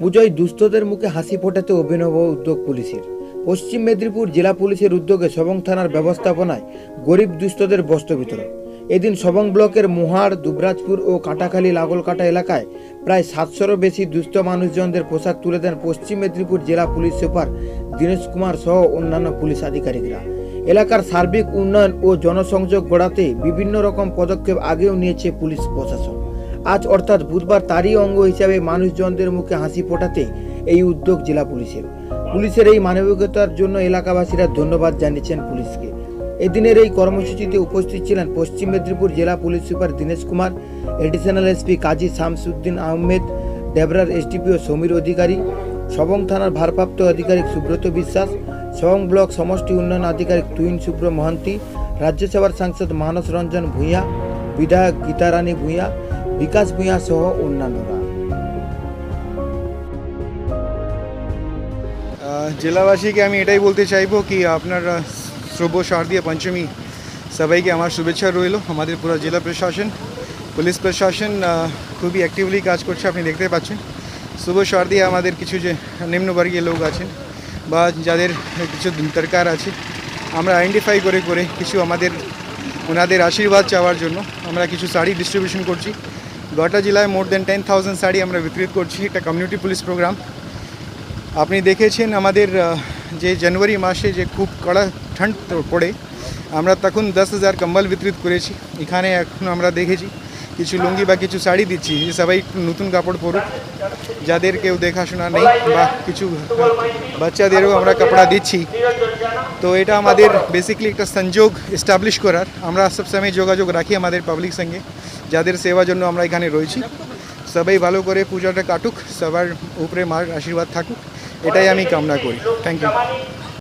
পুজোয় দুস্থদের মুখে হাসি ফোটাতে অভিনব উদ্যোগ পুলিশের। পশ্চিম মেদিনীপুর জেলা পুলিশের উদ্যোগে সবং থানার ব্যবস্থাপনায় গরিব দুস্থদের বস্ত্র বিতরণ। এদিন সবং ব্লকের মুহার, দুবরাজপুর ও কাটাখালী লাগলকাটা এলাকায় প্রায় সাতশোরও বেশি দুস্থ মানুষজনদের পোশাক তুলে দেন পশ্চিম মেদিনীপুর জেলা পুলিশ সুপার দীনেশ কুমার সহ অন্যান্য পুলিশ আধিকারিকরা। এলাকার সার্বিক উন্নয়ন ও জনসংযোগ গড়াতে বিভিন্ন রকম পদক্ষেপ আগেও নিয়েছে পুলিশ প্রশাসন। আজ অর্থাৎ বুধবার তারই অঙ্গ হিসাবে মানুষজনদের মুখে হাসি ফোটাতে এই উদ্যোগ জেলা পুলিশের। পুলিশের এই মানবিকতার জন্য এলাকাবাসীরা ধন্যবাদ জানিয়েছেন পুলিশকে। এদিনের এই কর্মসূচিতে উপস্থিত ছিলেন পশ্চিম মেদিনীপুর জেলা police super Dinesh Kumar, additional SP Kazi Shamsuddin Ahmed ডেবরার SDPO Samir Adhikari, Sabang থানার ভারপ্রাপ্ত আধিকারিক সুব্রত বিশ্বাস, সবং ব্লক সমষ্টি উন্নয়ন আধিকারিক তুইন শুভ্র মহান্তি রাজ্যসভার সাংসদ মানস রঞ্জন ভূঁইয়া, বিধায়ক গীতারানী ভূঁইয়া বিকাশ ভূঁইয়া সহ অন্যান্যরা। জেলাবাসীকে আমি এটাই বলতে চাইব কি আপনার শুভ শারদীয় পঞ্চমী সবাইকে আমার শুভেচ্ছা রইল, আমাদের পুরো জেলা প্রশাসন, পুলিশ প্রশাসন খুবই অ্যাক্টিভলি কাজ করছে, আপনি দেখতে পাচ্ছেন। শুভ শারদীয় আমাদের কিছু যে নিম্নবর্গীয় লোক আছেন বা যাদের কিছু দরকার আছে, আমরা আইডেন্টিফাই করে করে কিছু আমাদের, ওনাদের আশীর্বাদ চাওয়ার জন্য আমরা কিছু শাড়ি ডিস্ট্রিবিউশন করছি। গোটা জেলায় more than ten thousand sari আমরা বিতরিত করছি, একটা কমিউনিটি পুলিশ প্রোগ্রাম আপনি দেখেছেন আমাদের যে জানুয়ারি মাসে যে খুব কড়া ঠান্ড পড়ে, আমরা তখন দশ হাজার কম্বল বিতরিত করেছি। এখানে এখন আমরা দেখেছি, কিছু লুঙ্গি বা কিছু শাড়ি দিচ্ছি, যে সবাই নতুন কাপড় পরুক। যাদের কেউ দেখাশোনা নেই বা কিছু বাচ্চাদেরও আমরা কাপড়া দিচ্ছি তো এটা আমাদের বেসিক্যালি একটা সংযোগ এস্টাবলিশ করার। আমরা সবসময় যোগাযোগ রাখি আমাদের পাবলিক সঙ্গে, যাদের সেবার জন্য আমরা এখানে রয়েছি। সবাই ভালো করে পূজাটা কাটুক, সবার উপরে মার আশীর্বাদ থাকুক, এটাই আমি কামনা করি। Thank you